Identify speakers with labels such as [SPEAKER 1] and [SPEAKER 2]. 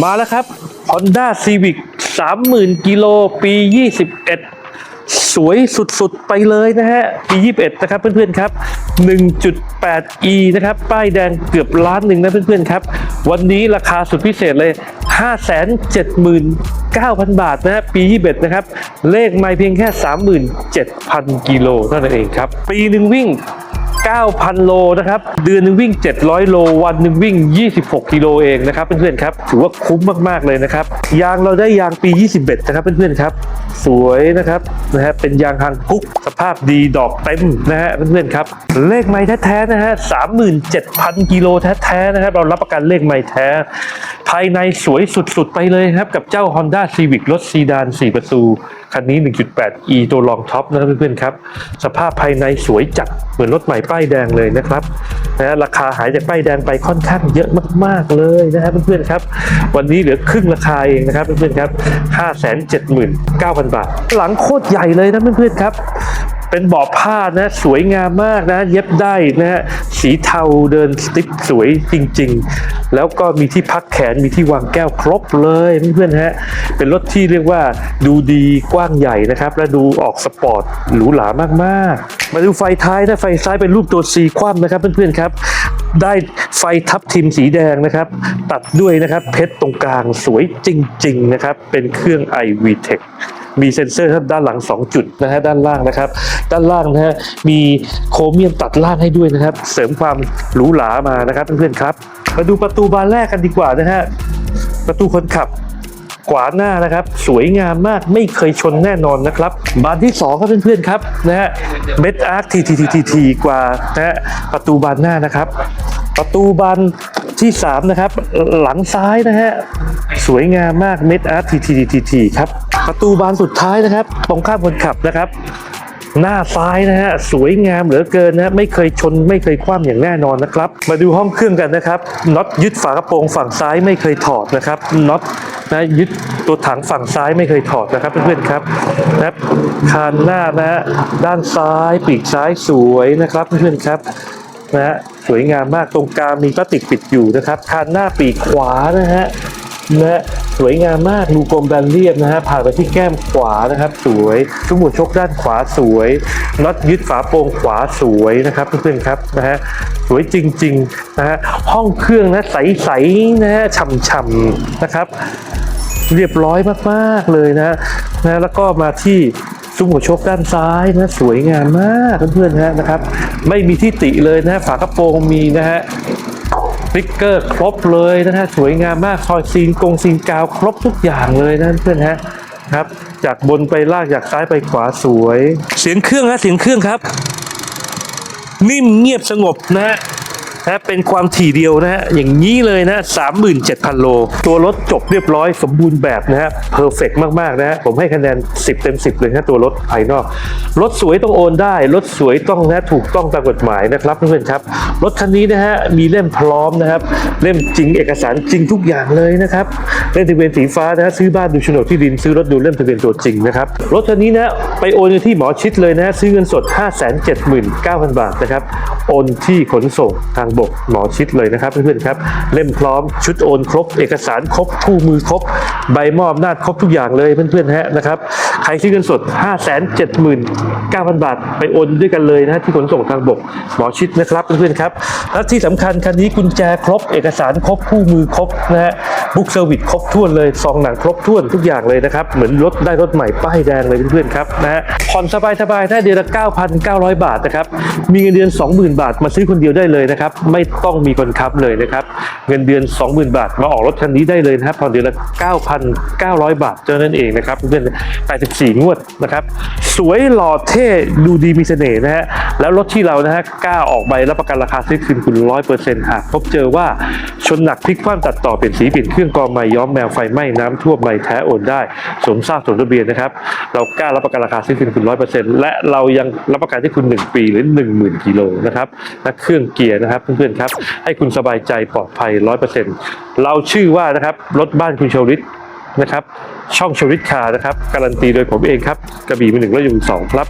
[SPEAKER 1] มาแล้วครับ Honda Civic 30,000 กิโลปี 21 สวยสุดๆ ไปเลยนะฮะ ปี 21 นะครับเพื่อนๆครับ 1.8e นะครับ ป้ายแดงเกือบล้านหนึ่งนะเพื่อนๆครับ วันนี้ราคาสุดพิเศษเลย 579,000 บาทนะฮะปี 21 นะครับ เลขไม่เพียงแค่ 37,000 กิโลเท่านั้นเองครับ ปีหนึ่งวิ่ง 9,000 โลนะครับ เดือนนึงวิ่ง 700 โล วันนึงวิ่ง 26 กิโลเองนะครับเพื่อนๆครับ ถือว่าคุ้มมากๆเลยนะครับ ยางเราได้ยางปี 21 นะครับเพื่อนๆครับ สวยนะครับนะฮะเป็นยางฮางกุ๊กสภาพดีดอกเต็มนะฮะเพื่อนๆครับ เลขไม้แท้ๆนะฮะ 37,000 กิโลแท้ๆนะครับเรารับประกันเลขไม้แท้ ภายในสวยสุดๆไปเลยครับกับเจ้า Honda Civic รถซีดาน 4 ประตู คันนี้ 1.8e ตัวรองท็อปนะครับเพื่อนๆครับ สภาพภายในสวยจัดเหมือนรถใหม่ป้ายแดงเลยนะครับนะราคาหายจากป้ายแดงไปค่อนข้างเยอะมากๆเลยนะครับเพื่อนๆครับ วันนี้เหลือครึ่งราคาเองนะครับเพื่อนๆครับ 579,000 บาท หลังโคตรใหญ่เลยนะเพื่อนๆครับเป็นเบาะผ้านะสวยงามมากนะ เย็บได้นะฮะ สีเทาเดินสติ๊กสวยจริง ๆ แล้วก็มีที่พักแขนมีที่วางแก้วครบเลยเพื่อนๆฮะเป็นรถที่เรียกว่าดูดีกว้างใหญ่นะครับ และดูออกสปอร์ตหรูหรามากๆ มาดูไฟท้ายนะไฟซ้ายเป็นรูปตัว C คว่ำนะครับเพื่อนๆครับได้ไฟทับทิมสีแดงนะครับ ตัดด้วยนะครับเพชรตรงกลางสวยจริง ๆ นะครับ เป็นเครื่อง iVTEC มีเซ็นเซอร์ด้านหลัง 2 จุดนะฮะด้านล่างนะครับ ด้านล่างนะฮะมีโครเมียมตัดล่างให้ด้วยนะครับ เสริมความหรูหรามานะครับเพื่อนๆครับมาดูประตูบานแรกกันดีกว่านะฮะประตูคนขับขวาหน้านะครับ สวยงามมากไม่เคยชนแน่นอนนะครับ บานที่ 2 ครับเพื่อนๆครับนะฮะเม็ดอาร์คทีทีทีทีทีกว่านะฮะประตูบานหน้านะครับ ประตูบานที่ 3 นะครับ หลังซ้ายนะฮะสวยงามมากเม็ดอาร์คทีทีทีทีครับ ประตูบานสุดท้ายนะครับ ตรงข้ามคนขับนะครับ หน้าซ้ายนะฮะสวยงามเหลือเกินนะไม่เคยชนไม่เคยคว่ำอย่างแน่นอนนะครับ มาดูห้องเครื่องกันนะครับน็อตยึดฝากระโปรงฝั่งซ้ายไม่เคยถอดนะครับน็อตนะยึดตัวถังฝั่งซ้ายไม่เคยถอดนะครับเพื่อนๆครับนะคานหน้านะฮะด้านซ้ายปีกซ้ายสวยนะครับเพื่อนๆครับนะฮะสวยงามมากตรงกลางมีพลาสติกปิดอยู่นะครับคานหน้าปีกขวานะฮะนะฮะ สวยงามมากดูกลมแบนเรียบนะฮะผ่านไปที่แก้มขวานะครับ สวยชุดหมุนชกด้านขวาสวยน็อตยึดฝาโปร่งขวาสวยนะครับเพื่อนๆครับนะฮะสวยจริงๆนะฮะห้องเครื่องนะใสๆนะฮะฉ่ำๆนะครับ เรียบร้อยมากๆเลยนะนะแล้วก็มาที่ซุ้มหัวชคด้านซ้ายนะสวยงามมากเพื่อนๆฮะนะครับ ไม่มีที่ติเลยนะฝากระโปรงมีนะฮะ สติกเกอร์ครบเลยนะฮะสวยงามมากคอยซีนกงซีนกาวครบทุกอย่างเลยนะเพื่อนฮะครับ จากบนไปล่างจากซ้ายไปขวาสวย เสียงเครื่องฮะเสียงเครื่องครับ นิ่มเงียบสงบนะฮะ นะเป็นความถี่เดียวนะฮะอย่างนี้เลยนะ37,000 โล ตัวรถจบเรียบร้อยสมบูรณ์แบบนะฮะเพอร์เฟกมากๆนะฮะผมให้คะแนน 10 เต็ม 10 เลยนะตัวรถภายนอก รถสวยต้องโอนได้ รถสวยต้องนะถูกต้องตามกฎหมายนะครับเพื่อนๆครับ รถคันนี้นะฮะมีเล่มพร้อมนะครับ เล่มจริงเอกสารจริงทุกอย่างเลยนะครับเล่มทะเบียนสีฟ้านะฮะซื้อบ้านดูโฉนดที่ดินซื้อรถดูเล่มทะเบียนตัวจริงนะครับรถคันนี้นะไปโอนที่หมอชิดเลยนะฮะซื้อเงินสด 579,000 บาทนะครับโอนที่ขนส่งทางบกหมอชิดเลยนะครับเพื่อนๆครับเล่มพร้อมชุดโอนครบ เอกสารครบคู่มือครบ ใบมอบอำนาจครบทุกอย่างเลยเพื่อนๆฮะนะครับใครซื้อเงินสด 579,000 บาท ไปโอนด้วยกันเลยนะที่ขนส่งทางบกหมอชิดนะครับเพื่อนๆครับและที่สำคัญคันนี้กุญแจครบ เอกสารครบคู่มือครบนะฮะ บุ๊กเซอร์วิสครบถ้วนเลยซองหนังครบถ้วนทุกอย่างเลยนะครับ เหมือนรถได้รถใหม่ป้ายแดงเลยเพื่อนๆครับนะฮะผ่อนสบายๆได้เดือนละ 9,900 บาทนะครับ มีเงินเดือน 20,000 บาทมาซื้อคนเดียวได้เลยนะครับ ไม่ต้องมีคนค้ำเลยนะครับ เงินเดือน 20,000 บาทมาออกรถคันนี้ได้เลยนะครับผ่อนเดือนละ 9,900 บาทเท่านั้นเองนะครับเพื่อนๆ84 งวดนะครับ สวยหล่อเท่ดูดีมีเสน่ห์นะฮะแล้วรถที่เรานะฮะกล้าออกใบรับประกันราคาซื้อคืนคุณร้อยเปอร์เซ็นต์หากพบเจอว่าชนหนักพลิกคว่ำตัดต่อเปลี่ยนสีเปลี่ยนเครื่องกรองใหม่ย้อมแมวไฟไหม้น้ำท่วมใหม่แท้โอนได้สมทราบสมทะเบียนนะครับ เรากล้ารับประกันราคาซื้อคืนคุณร้อยเปอร์เซ็นต์และเรายังรับประกันให้คุณหนึ่งปีหรือหนึ่งหมื่นกิโลนะครับและเครื่องเกียร์นะครับเพื่อนๆครับ ให้คุณสบายใจปลอดภัยร้อยเปอร์เซ็นต์เราชื่อว่านะครับรถบ้านคุณชวลิตนะครับ ช่องชวลิตคาร์นะครับ การันตีโดยผมเองครับกระบี่มือหนึ่งและอยู่สองครับ